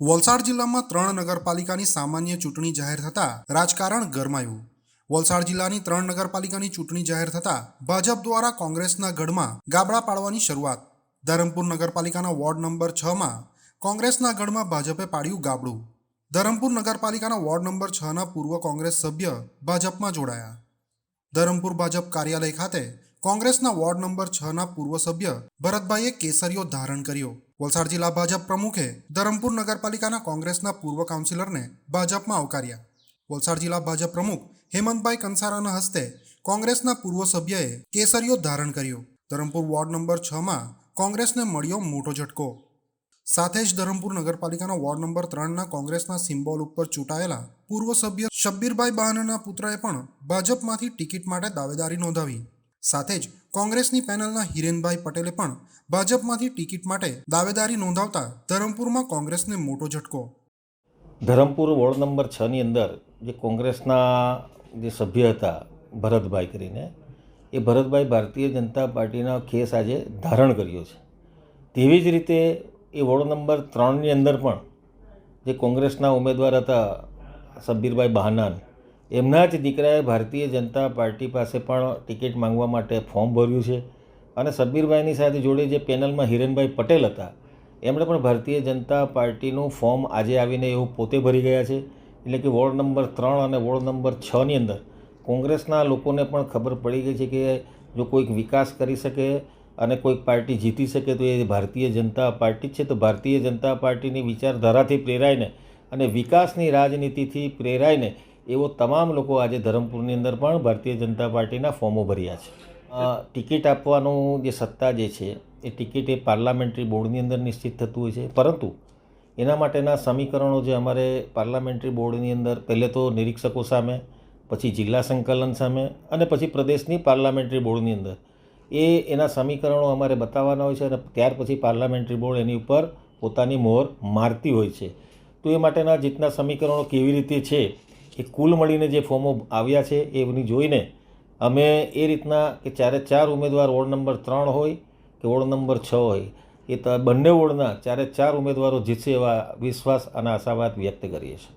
વલસાડ જિલ્લામાં ત્રણ નગરપાલિકાની સામાન્ય ચૂંટણી જાહેર થતાં રાજકારણ ગરમાયું. વલસાડ જિલ્લાની ત્રણ નગરપાલિકાની ચૂંટણી જાહેર થતાં ભાજપ દ્વારા કોંગ્રેસના ગઢમાં ગાબડા પાડવાની શરૂઆત. ધરમપુર નગરપાલિકાના વોર્ડ નંબર છમાં કોંગ્રેસના ગઢમાં ભાજપે પાડ્યું ગાબડું. ધરમપુર નગરપાલિકાના વોર્ડ નંબર છના પૂર્વ કોંગ્રેસ સભ્ય ભાજપમાં જોડાયા. ધરમપુર ભાજપ કાર્યાલય ખાતે કોંગ્રેસના વોર્ડ નંબર છના પૂર્વ સભ્ય ભરતભાઈએ કેસરીઓ ધારણ કર્યો. વલસાડ જિલ્લા ભાજપ પ્રમુખે ધરમપુર નગરપાલિકાના કોંગ્રેસના પૂર્વ કાઉન્સિલરને ભાજપમાં આવકાર્યા. વલસાડ જિલ્લા ભાજપ પ્રમુખ હેમંતભાઈ કંસારાના હસ્તે કોંગ્રેસના પૂર્વ સભ્યએ કેસરીઓ ધારણ કર્યો. ધરમપુર વોર્ડ નંબર છમાં કોંગ્રેસને મળ્યો મોટો ઝટકો. સાથે જ ધરમપુર નગરપાલિકાના વોર્ડ નંબર ત્રણના કોંગ્રેસના સિમ્બોલ ઉપર ચૂંટાયેલા પૂર્વ સભ્ય શબ્બીરભાઈ બહાનાના પુત્રએ પણ ભાજપમાંથી ટિકિટ માટે દાવેદારી નોંધાવી. સાથે જ કોંગ્રેસની પેનલના હિરેનભાઈ પટેલે પણ ભાજપમાંથી ટિકિટ માટે દાવેદારી નોંધાવતા ધરમપુરમાં કોંગ્રેસને મોટો ઝટકો. ધરમપુર વોર્ડ નંબર છની અંદર જે કોંગ્રેસના જે સભ્ય હતા ભરતભાઈ કરીને, એ ભરતભાઈ ભારતીય જનતા પાર્ટીના કેસ આજે ધારણ કર્યો છે. તેવી જ રીતે એ વોર્ડ નંબર ત્રણની અંદર પણ જે કોંગ્રેસના ઉમેદવાર હતા સબ્બીરભાઈ બહાનાન એમના જ દીકરાએ ભારતીય જનતા પાર્ટી પાસે પણ ટિકિટ માંગવા માટે ફોર્મ ભર્યું છે અને સબ્બીરભાઈની સાથે જોડે જે પેનલમાં હિરેનભાઈ પટેલ હતા, એમણે પણ ભારતીય જનતા પાર્ટીનું ફોર્મ આજે આવીને એવું પોતે ભરી ગયા છે. એટલે કે વોર્ડ નંબર ત્રણ અને વોર્ડ નંબર છની અંદર કોંગ્રેસના લોકોને પણ ખબર પડી ગઈ છે કે જો કોઈક વિકાસ કરી શકે અને કોઈક પાર્ટી જીતી શકે તો એ ભારતીય જનતા પાર્ટી જ છે. તો ભારતીય જનતા પાર્ટીની વિચારધારાથી પ્રેરાઈને અને વિકાસની રાજનીતિથી પ્રેરાઈને એવો તમામ લોકો આજે ધરમપુરની અંદર પણ ભારતીય જનતા પાર્ટીના ફોર્મો ભર્યા છે. ટિકિટ આપવાનું જે સત્તા જે છે, એ ટિકિટ એ પાર્લામેન્ટરી બોર્ડની અંદર નિશ્ચિત થતું હોય છે. પરંતુ એના માટેના સમીકરણો જે અમારે પાર્લામેન્ટરી બોર્ડની અંદર, પહેલે તો નિરીક્ષકો સામે, પછી જિલ્લા સંકલન સામે અને પછી પ્રદેશની પાર્લામેન્ટરી બોર્ડની અંદર. એ એના સમીકરણો અમારે બતાવવાના હોય છે અને ત્યાર પછી પાર્લામેન્ટરી બોર્ડ એની ઉપર પોતાની મોહર મારતી હોય છે. તો એ માટેના જેટલા સમીકરણો કેવી રીતે છે એ કુલ મળીને જે ફોર્મો આવ્યા છે, એની જોઈને અમે એ રીતના કે ચારે ચાર ઉમેદવાર વોર્ડ નંબર ત્રણ હોય કે વોર્ડ નંબર છ હોય, એ બંને વોર્ડના ચારે ચાર ઉમેદવારો જીતશે એવા વિશ્વાસ અને આશાવાદ વ્યક્ત કરીએ છીએ.